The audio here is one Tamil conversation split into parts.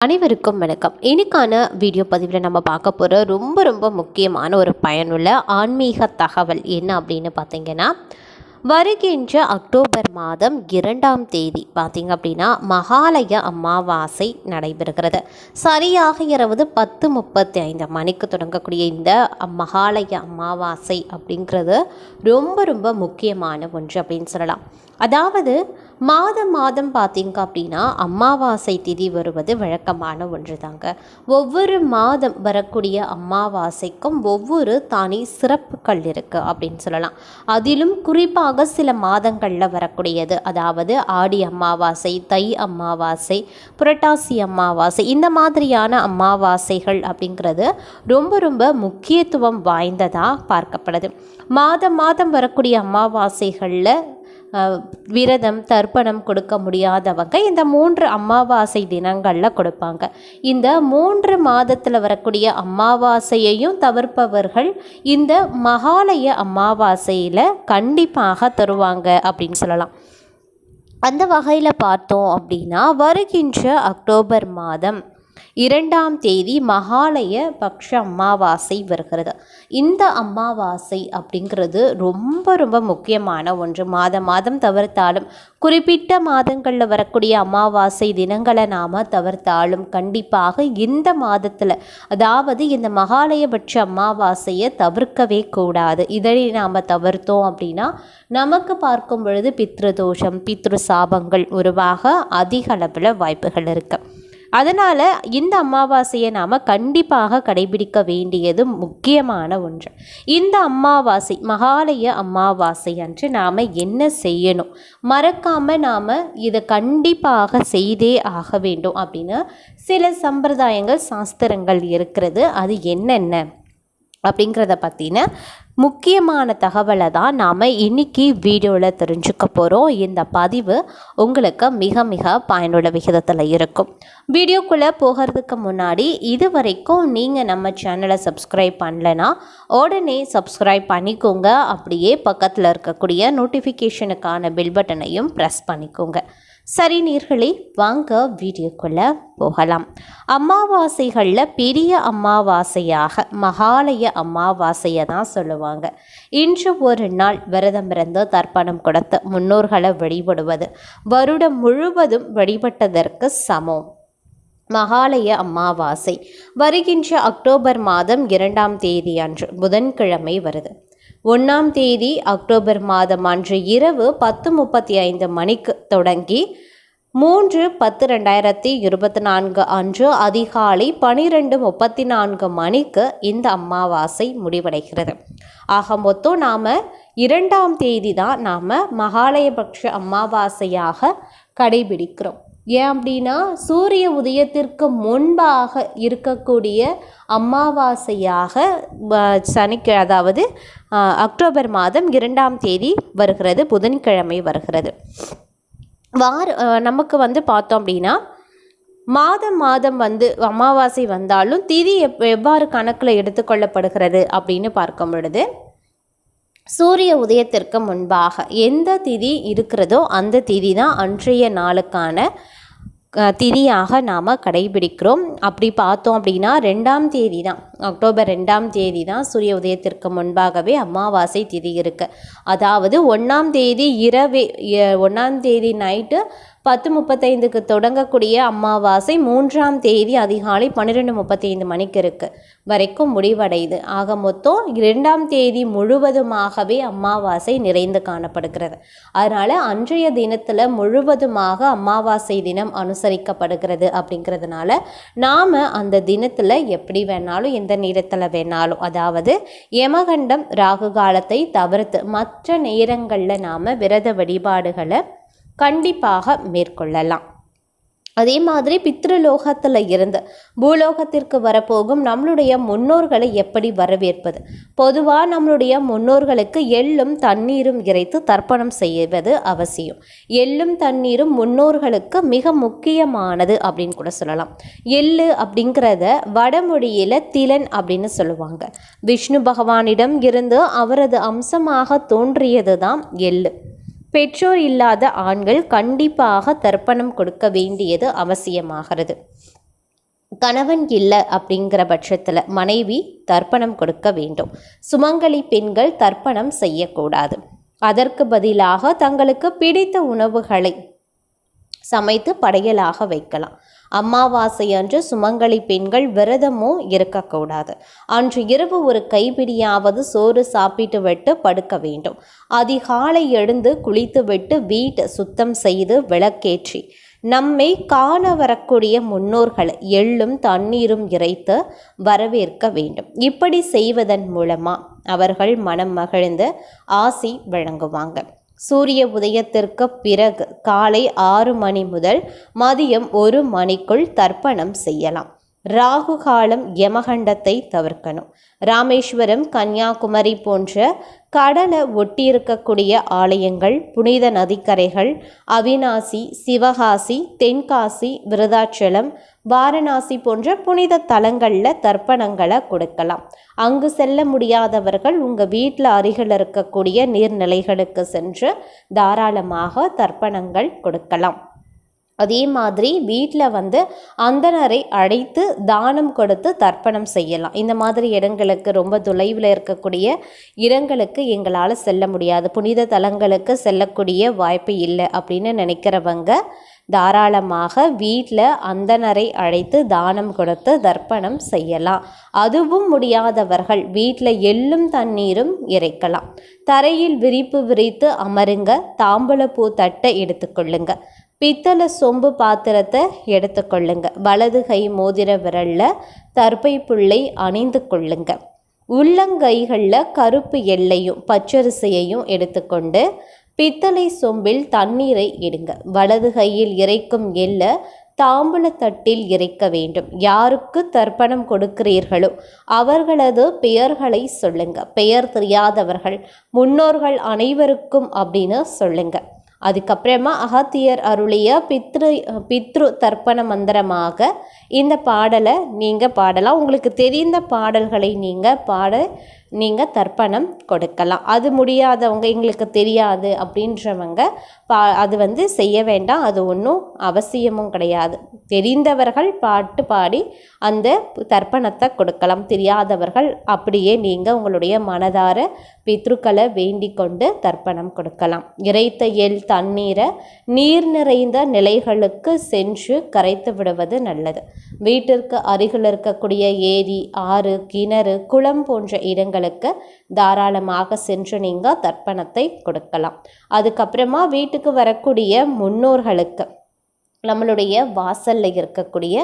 அனைவருக்கும் வணக்கம். இன்னைக்கான வீடியோ பதிவில் நம்ம பார்க்க போகிற ரொம்ப ரொம்ப முக்கியமான ஒரு பயனுள்ள ஆன்மீக தகவல் என்ன அப்படின்னு பார்த்தீங்கன்னா வருகின்ற அக்டோபர் மாதம் இரண்டாம் தேதி பார்த்திங்க அப்படின்னா மகாலய அமாவாசை நடைபெறுகிறது. சரியாக இரவு பத்து முப்பத்தி ஐந்து மணிக்கு தொடங்கக்கூடிய இந்த மகாலய அமாவாசை அப்படிங்கிறது ரொம்ப ரொம்ப முக்கியமான ஒன்று அப்படின்னு சொல்லலாம். அதாவது மாதம் மாதம் பார்த்தீங்க அப்படின்னா அமாவாசை திதி வருவது வழக்கமான ஒன்று தாங்க ஒவ்வொரு மாதம் வரக்கூடிய அமாவாசைக்கும் ஒவ்வொரு தனி சிறப்புகள் இருக்குது அப்படின்னு சொல்லலாம். அதிலும் குறிப்பாக சில மாதங்களில் வரக்கூடியது அதாவது ஆடி அமாவாசை தை அமாவாசை புரட்டாசி அமாவாசை இந்த மாதிரியான அமாவாசைகள் அப்படிங்கிறது ரொம்ப ரொம்ப முக்கியத்துவம் வாய்ந்ததாக பார்க்கப்படுது மாதம் மாதம் வரக்கூடிய அமாவாசைகளில் விரதம் தர்ப்பணம் கொடுக்க முடியாதவங்க இந்த மூன்று அமாவாசை தினங்களில் கொடுப்பாங்க. இந்த மூன்று மாதத்தில் வரக்கூடிய அமாவாசையையும் தவிர்ப்பவர்கள் இந்த மகாலய அமாவாசையில் கண்டிப்பாக தருவாங்க அப்படின்னு சொல்லலாம். அந்த வகையில் பார்த்தோம் அப்படின்னா வருகின்ற அக்டோபர் மாதம் இரண்டாம் தேதி மகாலய பக்ஷ அமாவாசை வருகிறது. இந்த அமாவாசை அப்படிங்கிறது ரொம்ப ரொம்ப முக்கியமான ஒன்று. மாதம் மாதம் தவிர்த்தாலும் குறிப்பிட்ட மாதங்களில் வரக்கூடிய அமாவாசை தினங்களை நாம் தவிர்த்தாலும் கண்டிப்பாக இந்த மாதத்தில் அதாவது இந்த மகாலயபட்ச அமாவாசையை தவிர்க்கவே கூடாது. இதனை நாம் தவிர்த்தோம் அப்படின்னா நமக்கு பார்க்கும் பொழுது பித்ரு தோஷம் பித்ரு சாபங்கள் உருவாக அதிக அளவில் வாய்ப்புகள் இருக்குது அதனால் இந்த அமாவாசையை நாம் கண்டிப்பாக கடைபிடிக்க வேண்டியது முக்கியமான ஒன்று. இந்த அமாவாசை மகாலய அமாவாசை அன்று நாம் என்ன செய்யணும்? மறக்காமல் நாம் இதை கண்டிப்பாக செய்தே ஆக வேண்டும் அப்படின்னு சில சம்பிரதாயங்கள் சாஸ்திரங்கள் இருக்கிறது. அது என்னென்ன? அப்படிங்கிறத பற்றின முக்கியமான தகவலை தான் நாம் இன்னைக்கு வீடியோவில் தெரிஞ்சுக்க போகிறோம் இந்த பதிவு உங்களுக்கு மிக மிக பயனுள்ள விகிதத்தில் இருக்கும். வீடியோக்குள்ளே போகிறதுக்கு முன்னாடி இது வரைக்கும் நீங்கள் நம்ம சேனலை சப்ஸ்கிரைப் பண்ணலைன்னா உடனே சப்ஸ்கிரைப் பண்ணிக்கோங்க. அப்படியே பக்கத்தில் இருக்கக்கூடிய நோட்டிஃபிகேஷனுக்கான பில் பட்டனையும் ப்ரெஸ் பண்ணிக்கோங்க. சரி நீர்களே வாங்க வீடியோக்குள்ளே போகலாம். அமாவாசைகளில் பெரிய அமாவாசையாக மகாலய அமாவாசையை தான் சொல்லுவாங்க. இன்று ஒரு நாள் விரதம் இருந்து தர்ப்பணம் கொடுத்து முன்னோர்களை வழிபடுவது வருடம் முழுவதும் வழிபட்டதற்கு சமம். மகாலய அமாவாசை வருகின்ற அக்டோபர் மாதம் இரண்டாம் தேதி அன்று புதன்கிழமை வருது. ஒன்றாம் தேதி அக்டோபர் மாதம் அன்று இரவு பத்து முப்பத்தி ஐந்து மணிக்கு தொடங்கி மூன்று பத்து ரெண்டாயிரத்தி இருபத்தி நான்கு அன்று அதிகாலை பனிரெண்டு முப்பத்தி நான்கு மணிக்கு இந்த அமாவாசை முடிவடைகிறது. ஆக மொத்தம் நாம் இரண்டாம் தேதி தான் நாம் மகாலயபக்ஷ அமாவாசையாக கடைபிடிக்கிறோம். ஏன் அப்படின்னா சூரிய உதயத்திற்கு முன்பாக இருக்கக்கூடிய அமாவாசையாக சனிக்கு அதாவது அக்டோபர் மாதம் இரண்டாம் தேதி வருகிறது புதன்கிழமை வருகிறது. வார நமக்கு வந்து பார்த்தோம் அப்படின்னா மாதம் மாதம் வந்து அமாவாசை வந்தாலும் திதி எப் எவ்வாறு கணக்கில் எடுத்துக்கொள்ளப்படுகிறது அப்படின்னு பார்க்கும் பொழுது சூரிய உதயத்திற்கு முன்பாக எந்த திதி இருக்கிறதோ அந்த திதி தான் அன்றைய நாளுக்கான திதியாக நாம் கடைபிடிக்கிறோம். அப்படி பார்த்தோம் அப்படின்னா ரெண்டாம் தேதி தான் அக்டோபர் ரெண்டாம் தேதி தான் சூரிய உதயத்திற்கு முன்பாகவே அமாவாசை திதி இருக்குது அதாவது ஒன்றாம் தேதி இரவே ஒன்றாம் தேதி நைட்டு பத்து முப்பத்தைந்துக்கு தொடங்கக்கூடிய அமாவாசை மூன்றாம் தேதி அதிகாலை பன்னிரெண்டு முப்பத்தைந்து மணிக்கு இருக்குது வரைக்கும் முடிவடையுது. ஆக மொத்தம் இரண்டாம் தேதி முழுவதுமாகவே அமாவாசை நிறைந்து காணப்படுகிறது. அதனால் அன்றைய தினத்தில் முழுவதுமாக அமாவாசை தினம் அனுசரிக்கப்படுகிறது அப்படிங்கிறதுனால நாம் அந்த தினத்தில் எப்படி வேணாலும் எந்த நேரத்தில் வேணாலும் அதாவது யமகண்டம் ராகு காலத்தை தவிர்த்து மற்ற நேரங்களில் நாம் விரத வழிபாடுகளை கண்டிப்பாக மேற்கொள்ளலாம். அதே மாதிரி பித்ருலோகத்தில் இருந்து பூலோகத்திற்கு வரப்போகும் நம்மளுடைய முன்னோர்களை எப்படி வரவேற்பது? பொதுவாக நம்மளுடைய முன்னோர்களுக்கு எள்ளும் தண்ணீரும் இறைத்து தர்ப்பணம் செய்வது அவசியம். எள்ளும் தண்ணீரும் முன்னோர்களுக்கு மிக முக்கியமானது அப்படின்னு கூட சொல்லலாம். எள்ளு அப்படிங்கிறத வடமொழியில் திலன் அப்படின்னு சொல்லுவாங்க. விஷ்ணு பகவானிடம் இருந்து அவரது அம்சமாக தோன்றியது தான் எள்ளு. பெற்றோர் இல்லாத ஆண்கள் கண்டிப்பாக தர்ப்பணம் கொடுக்க வேண்டியது அவசியமாகிறது. கணவன் இல்லை அப்படிங்கிற பட்சத்தில் மனைவி தர்ப்பணம் கொடுக்க வேண்டும். சுமங்கலி பெண்கள் தர்ப்பணம் செய்யக்கூடாது. அதற்கு பதிலாக தங்களுக்கு பிடித்த உணவுகளை சமைத்து படையலாக வைக்கலாம். அமாவாசை அன்று சுமங்கலி பெண்கள் விரதமும் இருக்கக்கூடாது. அன்று இரவு ஒரு கைப்பிடியாவது சோறு சாப்பிட்டு விட்டு படுக்க வேண்டும். அதிகாலை எழுந்து குளித்துவிட்டு வீட்டை சுத்தம் செய்து விளக்கேற்றி நம்மை காண வரக்கூடிய முன்னோர்களை எள்ளும் தண்ணீரும் இறைத்து வரவேற்க வேண்டும். இப்படி செய்வதன் மூலமா அவர்கள் மனம் மகிழ்ந்து ஆசி வழங்குவாங்க. சூரிய உதயத்திற்கு பிறகு காலை ஆறு மணி முதல் மதியம் ஒரு மணிக்குள் தர்ப்பணம் செய்யலாம். ராகு காலம் யமகண்டத்தை தவிர்க்கணும். ராமேஸ்வரம் கன்னியாகுமரி போன்ற கடலை ஒட்டியிருக்கக்கூடிய ஆலயங்கள் புனித நதிக்கரைகள் அவினாசி சிவகாசி தென்காசி விருதாச்சலம் வாரணாசி போன்ற புனித தலங்களில் தர்ப்பணங்களை கொடுக்கலாம். அங்கு செல்ல முடியாதவர்கள் உங்கள் வீட்டில் அருகில் இருக்கக்கூடிய நீர்நிலைகளுக்கு சென்று தாராளமாக தர்ப்பணங்கள் கொடுக்கலாம். அதே மாதிரி வீட்டில் வந்து அந்தனரை அழைத்து தானம் கொடுத்து தர்ப்பணம் செய்யலாம். இந்த மாதிரி இடங்களுக்கு ரொம்ப தொலைவில் இருக்கக்கூடிய இடங்களுக்கு எங்களால் செல்ல முடியாது. புனித தலங்களுக்கு செல்லக்கூடிய வாய்ப்பு இல்லை அப்படின்னு நினைக்கிறவங்க தாராளமாக வீட்டில் அந்தனரை அழைத்து தானம் கொடுத்து தர்ப்பணம் செய்யலாம். அதுவும் முடியாதவர்கள் வீட்டில் எள்ளும் தண்ணீரும் இறைக்கலாம். தரையில் விரிப்பு விரித்து அமருங்க தாம்பூலப்பூ தட்டை எடுத்துக்கொள்ளுங்க. பித்தளை சொம்பு பாத்திரத்தை எடுத்துக்கொள்ளுங்க வலது கை மோதிர விரலில் தர்பை புள்ளை அணிந்து கொள்ளுங்க. உள்ளங்கைகளில் கருப்பு எல்லையும் பச்சரிசையையும் எடுத்துக்கொண்டு பித்தளை சொம்பில் தண்ணீரை இடுங்க. வலது கையில் இறைக்கும் எல்லை தாம்பூலத்தட்டில் இறைக்க வேண்டும். யாருக்கு தர்ப்பணம் கொடுக்கிறீர்களோ அவர்களது பெயர்களை சொல்லுங்க. பெயர் தெரியாதவர்கள் முன்னோர்கள் அனைவருக்கும் அப்படின்னு சொல்லுங்கள் அதுக்கப்புறமா அகத்தியர் அருளிய பித்ரு பித்ரு தர்ப்பண மந்திரமாக இந்த பாடலை நீங்கள் பாடலாம். உங்களுக்கு தெரிந்த பாடல்களை நீங்கள் பாட நீங்கள் தர்ப்பணம் கொடுக்கலாம். அது முடியாதவங்க எங்களுக்கு தெரியாது அப்படின்றவங்க பா அது வந்து செய்ய வேண்டாம். அது ஒன்றும் அவசியமும் கிடையாது. தெரிந்தவர்கள் பாட்டு பாடி அந்த தர்ப்பணத்தை கொடுக்கலாம். தெரியாதவர்கள் அப்படியே நீங்கள் உங்களுடைய மனதார பித்ருக்களை வேண்டிக் கொண்டு தர்ப்பணம் கொடுக்கலாம். இறைத்த எல் தண்ணீரை நீர் நிறைந்த நிலைகளுக்கு சென்று கரைத்து விடுவது நல்லது. வீட்டிற்கு அருகில் இருக்கக்கூடிய ஏரி ஆறு கிணறு குளம் போன்ற இடங்களுக்கு தாராளமாக சென்று நீங்கள் தர்ப்பணத்தை கொடுக்கலாம். அதுக்கப்புறமா வீட்டுக்கு வரக்கூடிய முன்னோர்களுக்கு நம்மளுடைய வாசலில் இருக்கக்கூடிய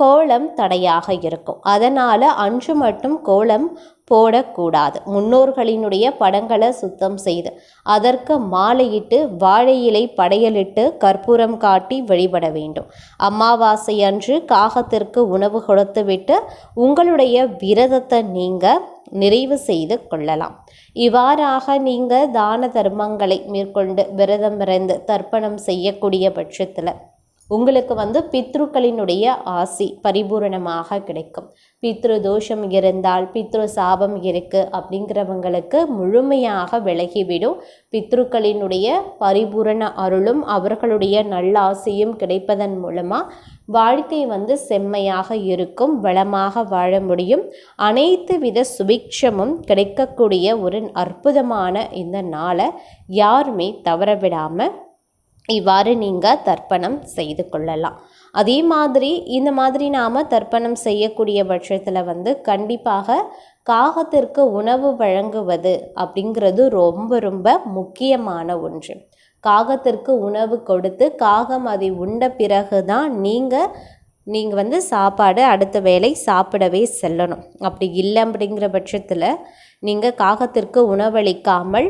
கோலம் தடையாக இருக்கும். அதனால் அன்று மட்டும் கோலம் போடக்கூடாது. முன்னோர்களினுடைய படங்களை சுத்தம் செய்து அதற்கு மாலையிட்டு வாழை இலை படையலிட்டு கற்பூரம் காட்டி வழிபட வேண்டும். அமாவாசை அன்று காகத்திற்கு உணவு கொடுத்துவிட்டு உங்களுடைய விரதத்தை நீங்கள் நிறைவு செய்து கொள்ளலாம். இவ்வாறாக நீங்கள் தான தர்மங்களை மேற்கொண்டு விரதம் இறந்து தர்ப்பணம் செய்யக்கூடிய பட்சத்தில் உங்களுக்கு வந்து பித்ருக்களினுடைய ஆசி பரிபூரணமாக கிடைக்கும். பித்ரு தோஷம் இருந்தால் பித்ரு சாபம் இருக்கு அப்படிங்கிறவங்களுக்கு முழுமையாக விலகிவிடும். பித்ருக்களினுடைய பரிபூரண அருளும் அவர்களுடைய நல்லாசையும் கிடைப்பதன் மூலமாக வாழ்க்கை வந்து செம்மையாக இருக்கும் வளமாக வாழ முடியும். அனைத்து வித சுபிக்ஷமும் கிடைக்கக்கூடிய ஒரு அற்புதமான இந்த நாளை யாருமே தவறவிடாமல் இவ்வாறு நீங்கள் தர்ப்பணம் செய்து கொள்ளலாம். அதே மாதிரி இந்த மாதிரி நாம் தர்ப்பணம் செய்யக்கூடிய பட்சத்தில் வந்து கண்டிப்பாக காகத்திற்கு உணவு வழங்குவது அப்படிங்கிறது ரொம்ப ரொம்ப முக்கியமான ஒன்று. காகத்திற்கு உணவு கொடுத்து காகம் அதை உண்ட பிறகு தான் நீங்கள் நீங்கள் வந்து சாப்பாடு அடுத்த வேலை சாப்பிடவே செல்லணும். அப்படி இல்லை அப்படிங்கிற பட்சத்தில் நீங்கள் காகத்திற்கு உணவளிக்காமல்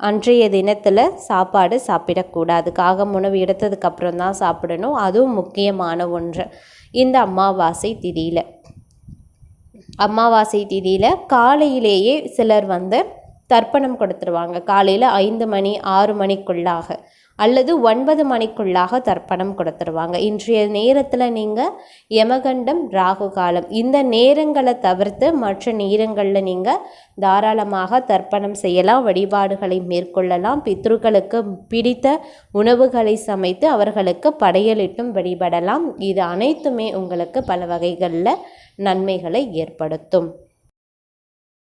அன்றைய தினத்தில் சாப்பாடு சாப்பிடக்கூடாது. காகம் உணவு எடுத்ததுக்கப்புறம் தான் சாப்பிடணும். அதுவும் முக்கியமான ஒன்று. இந்த அமாவாசை திதியில். அமாவாசை திதியில் காலையிலேயே சிலர் வந்து தர்ப்பணம் கொடுத்துருவாங்க. காலையில் ஐந்து மணி ஆறு மணிக்குள்ளாக. அல்லது ஒன்பது மணிக்குள்ளாக தர்ப்பணம் கொடுத்துருவாங்க. இன்றைய நேரத்தில் நீங்கள் யமகண்டம் ராகு காலம் இந்த நேரங்களை தவிர்த்து மற்ற நேரங்களில் நீங்கள் தாராளமாக தர்ப்பணம் செய்யலாம் வழிபாடுகளை மேற்கொள்ளலாம். பித்ருக்களுக்கு பிடித்த உணவுகளை சமைத்து அவர்களுக்கு படையலிட்டும் வழிபடலாம். இது அனைத்துமே உங்களுக்கு பல வகைகளில் நன்மைகளை ஏற்படுத்தும்.